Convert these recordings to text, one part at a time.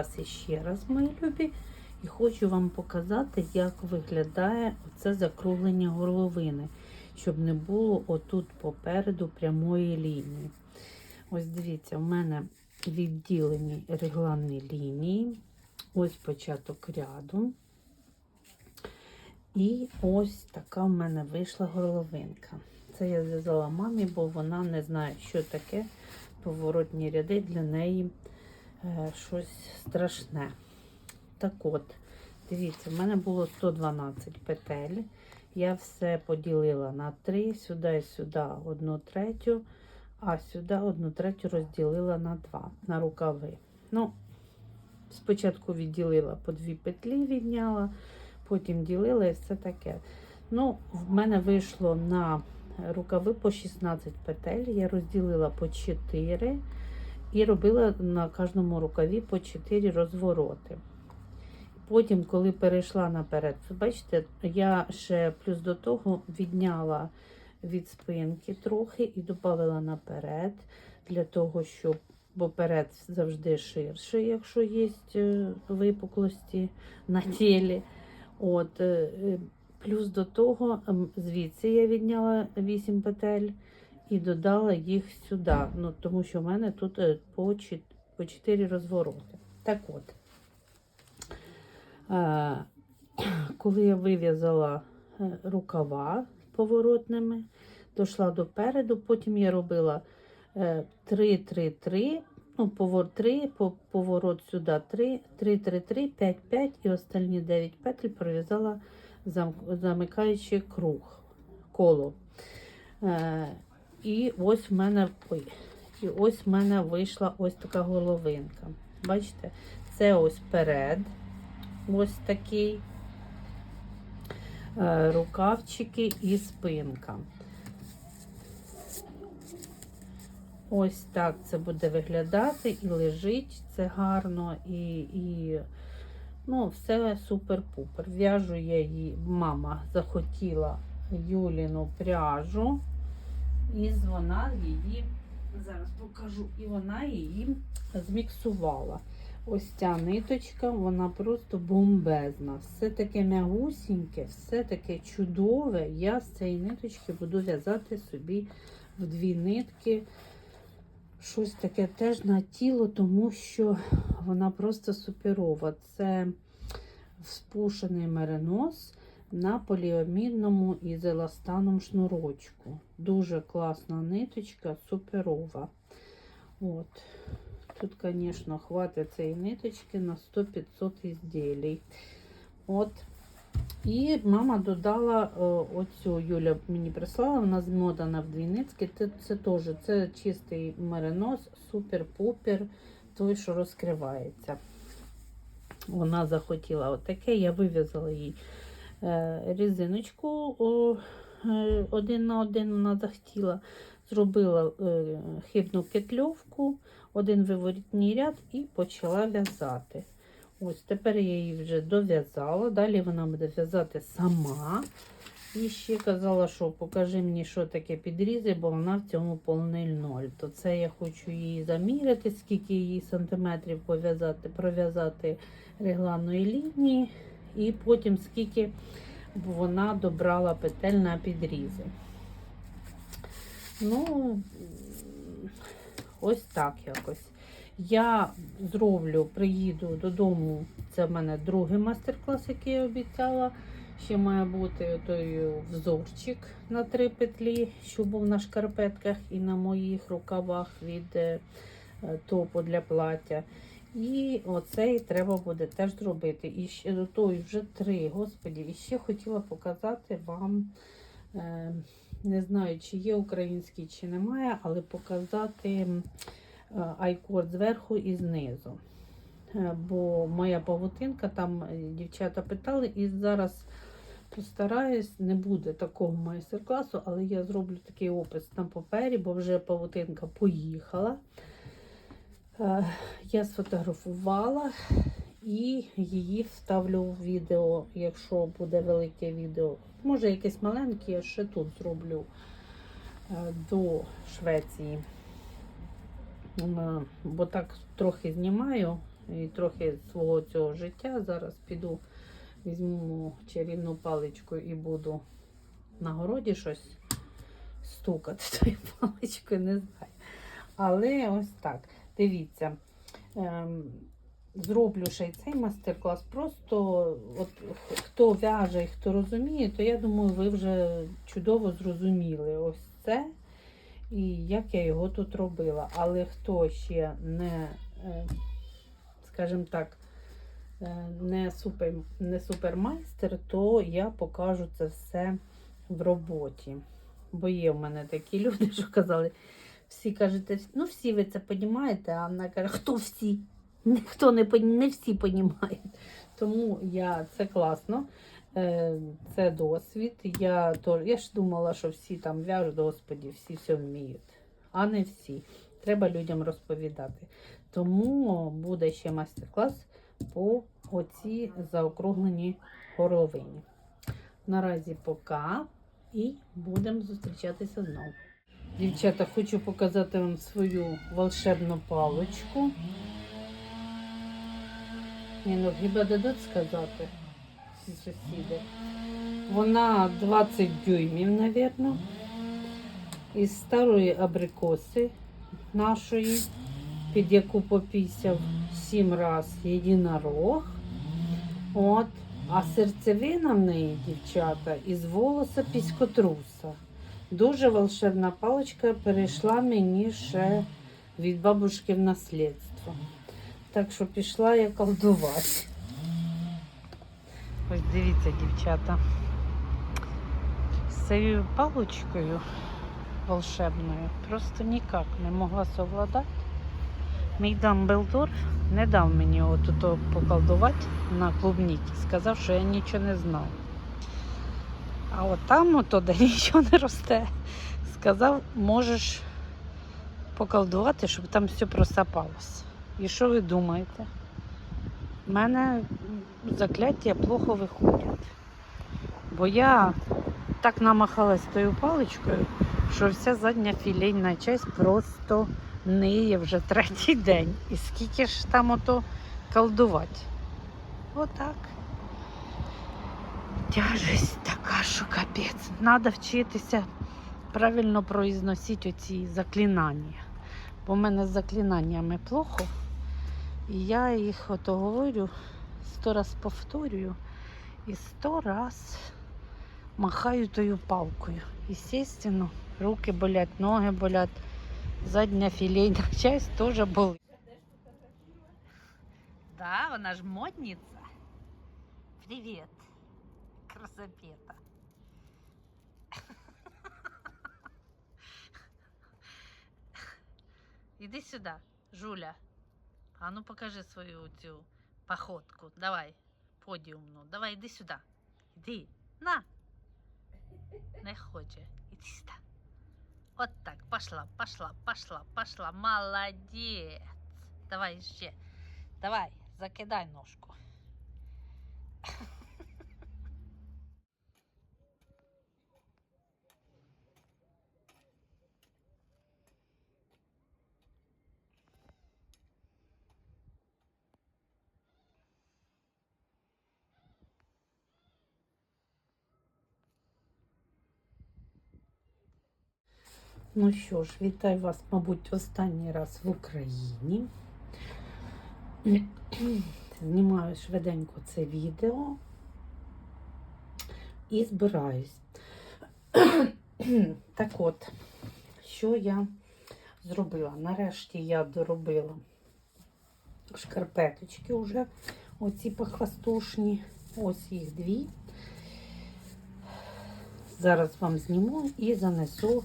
вас іще раз, мої любі, і хочу вам показати, як виглядає це закруглення горловини, щоб не було отут попереду прямої лінії. Ось дивіться, в мене відділені регланні лінії. Ось початок ряду. І ось така в мене вийшла горловинка. Це я зв'язала мамі, бо вона не знає, що таке поворотні ряди для неї щось страшне. Так от, дивіться, в мене було 112 петель. Я все поділила на 3, сюди і сюди одну третю, а сюди одну третю розділила на 2 на рукави. Ну, спочатку відділила по дві петлі, відняла, потім ділила і все таке. Ну, в мене вийшло на рукави по 16 петель. Я розділила по 4 і робила на кожному рукаві по 4 розвороти. Потім, коли перейшла наперед, бачите, я ще плюс до того відняла від спинки трохи і додала наперед, для того, щоб бо перед завжди ширший, якщо є е, випуклості на тілі. От, е, е, плюс до того, звідси я відняла 8 петель і додала їх сюди. Ну, тому що в мене тут е, по, по 4 розвороти. Так от, е, коли я вив'язала е, рукава поворотними, дійшла до переду, потім я робила 3-3-3, ну, повор 3, поворот сюди 3, 3-3-3, 5-5 і останні 9 петель пров'язала замикаючи круг, коло. І ось в мене, ой, і ось в мене вийшла ось така головинка. Бачите, це ось перед, ось такий, е, рукавчики і спинка. Ось так це буде виглядати і лежить це гарно, і, і ну, все супер-пупер. В'яжу я її, мама захотіла Юліну пряжу, і вона її, зараз покажу, і вона її зміксувала. Ось ця ниточка, вона просто бомбезна. Все таке м'ягусіньке, все таке чудове. Я з цієї ниточки буду в'язати собі в дві нитки щось таке теж на тіло, тому що вона просто суперова. Це спушений меринос на поліамідному із еластаном шнурочку. Дуже класна ниточка, суперова. От. Тут, звісно, хватить цієї ниточки на 100-500 ізділій. От. І мама додала о, оцю Юля мені прислала, вона змотана в дві нитки. Це, це теж це чистий меринос, супер-пупер, той, що розкривається. Вона захотіла отаке, я вив'язала їй е, різиночку е, один на один вона захотіла. Зробила е, хибну петльовку, один виворітній ряд і почала в'язати. Ось тепер я її вже дов'язала. Далі вона буде в'язати сама. І ще казала, що покажи мені, що таке підрізи, бо вона в цьому повний ноль. То це я хочу її заміряти, скільки її сантиметрів пов'язати, пров'язати регланної лінії, і потім скільки вона добрала петель на підрізи. Ну, ось так якось. Я зроблю, приїду додому. Це в мене другий майстер-клас, який я обіцяла. Ще має бути той взорчик на три петлі, що був на шкарпетках і на моїх рукавах від е, топу для плаття. І оцей треба буде теж зробити. І ще той вже три, господі. І ще хотіла показати вам, е, не знаю, чи є український, чи немає, але показати айкорд зверху і знизу. Е, Бо моя павутинка, там е, дівчата питали, і зараз постараюсь, не буде такого майстер-класу, але я зроблю такий опис на папері, бо вже павутинка поїхала. Е, Я сфотографувала і її вставлю в відео, якщо буде велике відео. Може, якесь маленьке, я ще тут зроблю е, до Швеції. Е, Бо так трохи знімаю і трохи свого цього життя. Зараз піду, візьму чарівну паличку і буду на городі щось стукати тою паличкою, не знаю. Але ось так. Дивіться. Ем, зроблю ще й цей майстер-клас. Просто от хто в'яже і хто розуміє, то я думаю, ви вже чудово зрозуміли ось це і як я його тут робила. Але хто ще не, е, скажімо так, е, не, супер, не супермайстер, то я покажу це все в роботі. Бо є в мене такі люди, що казали, всі кажете, ну всі ви це розумієте, а вона каже, хто всі? Ніхто не не всі розуміють. Тому я це класно. Е, Це досвід. Я, я ж думала, що всі там в'яжуть, господі, всі все вміють. А не всі. Треба людям розповідати. Тому буде ще майстер-клас по оцій заокругленій горловині. Наразі пока і будемо зустрічатися знову. Дівчата, хочу показати вам свою волшебну паличку. Ні, ну хіба дадуть сказати ці сусіди. Вона 20 дюймів, мабуть, із старої абрикоси нашої, під яку попісяв 7 раз єдинорог. От. А серцевина в неї, дівчата, із волоса піскотруса. Дуже волшебна паличка перейшла мені ще від бабушки в наслідство. Так що пішла я колдувати. Ось дивіться, дівчата. З цією паличкою волшебною просто ніяк не могла совладати. Мій Дамблдор не дав мені отут поколдувати на клубніки. Сказав, що я нічого не знав. А от там, ото, де нічого не росте, сказав, можеш поколдувати, щоб там все просапалося. І що ви думаєте? У мене закляття плохо виходять. Бо я так намахалась тою паличкою, що вся задня філейна часть просто ниє вже третій день. І скільки ж там ото колдувати? Отак. Тяжесть така, що капець. Треба вчитися правильно произносити оці заклинання. Бо в мене з заклинаннями плохо. І я їх ото говорю, сто раз повторюю і сто раз махаю тою палкою. Естественно, руки болять, ноги болять, задня філейна часть теж болить. Да, вона ж модниця. Привіт, красопета. Іди сюди, Жуля. А ну покажи свою цю походку. Давай, подіумну. Давай, іди сюди. Іди. На. Не хоче. Іди сюди. От так, пошла, пошла, пошла, пошла. Молодець. Давай ще. Давай, закидай ножку. Ну що ж, вітаю вас, мабуть, останній раз в Україні. Знімаю швиденько це відео і збираюсь. Так от, що я зробила? Нарешті я доробила шкарпеточки вже, оці похвастушні, ось їх дві. Зараз вам зніму і занесу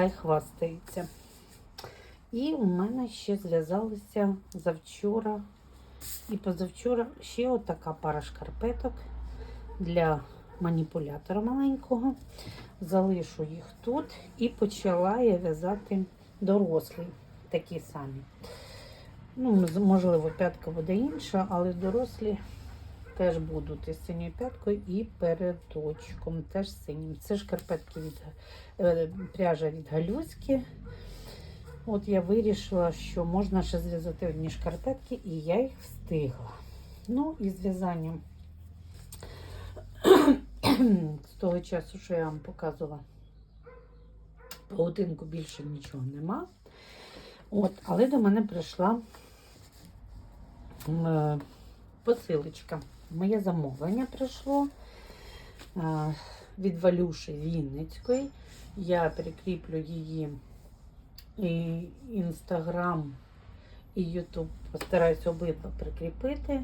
хай хвастаються. І у мене ще зв'язалися завчора і позавчора ще отака пара шкарпеток для маніпулятора маленького. Залишу їх тут і почала я в'язати дорослі такі самі. Ну, можливо, п'ятка буде інша, але дорослі теж будуть із синьою п'яткою і передочком, теж синім. Це шкарпетки від е, пряжа від галюськи. От я вирішила, що можна ще зв'язати одні шкарпетки, і я їх встигла. Ну, і з в'язанням з того часу, що я вам показувала, паутинку більше нічого нема. От, але до мене прийшла е, посилочка. Моє замовлення прийшло від Валюші Вінницької. Я прикріплю її і Інстаграм, і Ютуб. Постараюся обидва прикріпити,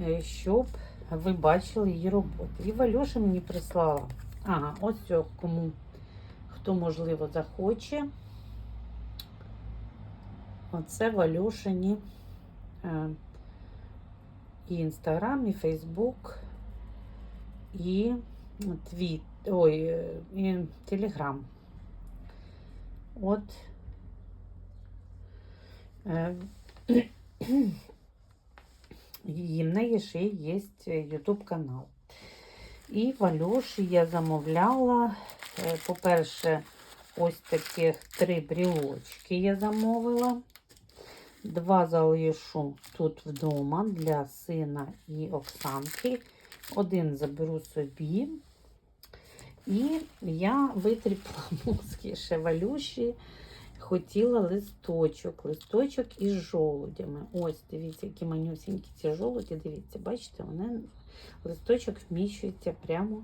е, щоб ви бачили її роботи. І Валюша мені прислала. Ага, ось цього, кому хто можливо захоче. Оце Валюшині е, і Інстаграм, і Фейсбук, і Твіт, ой, і Телеграм. От е, і в неї ще є YouTube канал. І Валюші я замовляла, е, по-перше, ось таких три брілочки я замовила. Два залишу тут вдома для сина і Оксанки. Один заберу собі. І я витріпла мозки ще валюші. Хотіла листочок, листочок із жолудями. Ось, дивіться, які манюсінькі ці жолуді. Дивіться, бачите, вони листочок вміщується прямо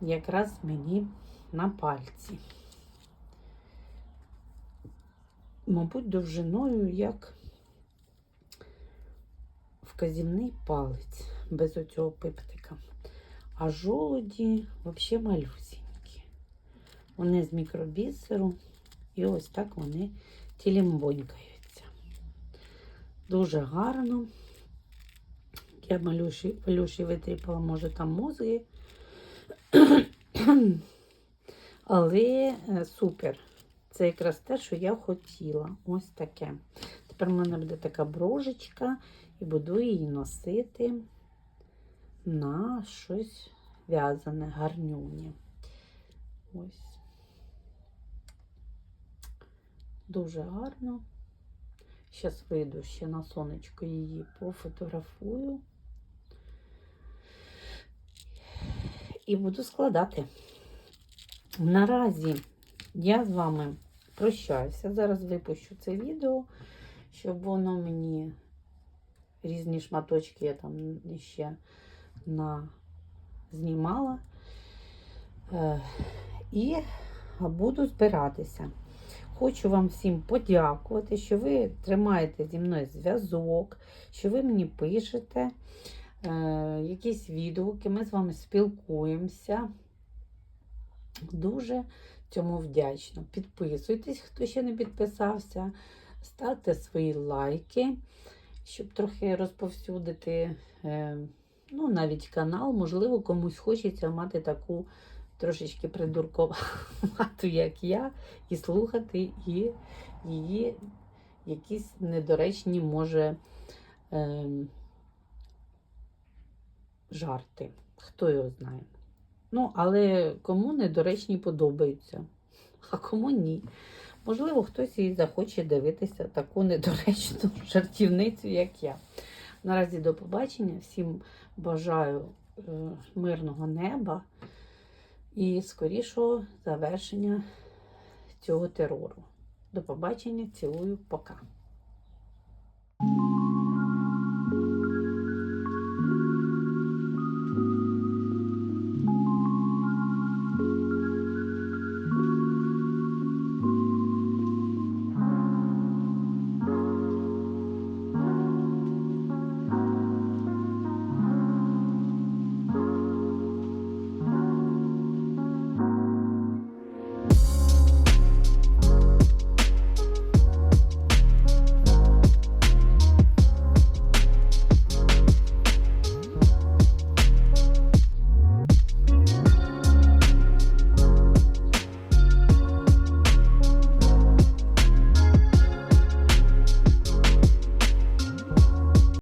якраз мені на пальці. Мабуть, довжиною як вказівний палець без оцього пиптика. А жолуді взагалі малюсінькі. Вони з мікробісеру. І ось так вони тілімбонькаються. Дуже гарно. Я малюші, малюші витріпала, може, там мозги. Але е, супер. Це якраз те, що я хотіла. Ось таке. Тепер в мене буде така брожечка, і буду її носити на щось в'язане, гарнюні. Ось. Дуже гарно. Зараз вийду ще на сонечко її пофотографую. І буду складати. Наразі я з вами прощаюся. Зараз випущу це відео, щоб воно мені різні шматочки я там ще на знімала. Е, І буду збиратися. Хочу вам всім подякувати, що ви тримаєте зі мною зв'язок, що ви мені пишете е, якісь відгуки, ми з вами спілкуємося. Дуже цьому вдячна. Підписуйтесь, хто ще не підписався, ставте свої лайки, щоб трохи розповсюдити е, ну, навіть канал. Можливо, комусь хочеться мати таку трошечки придурковату, як я, і слухати і її якісь недоречні, може, е, жарти. Хто його знає. Ну, але кому недоречні подобаються, а кому ні. Можливо, хтось і захоче дивитися таку недоречну жартівницю, як я. Наразі до побачення. Всім бажаю е, мирного неба і скорішого завершення цього терору. До побачення, цілую, пока.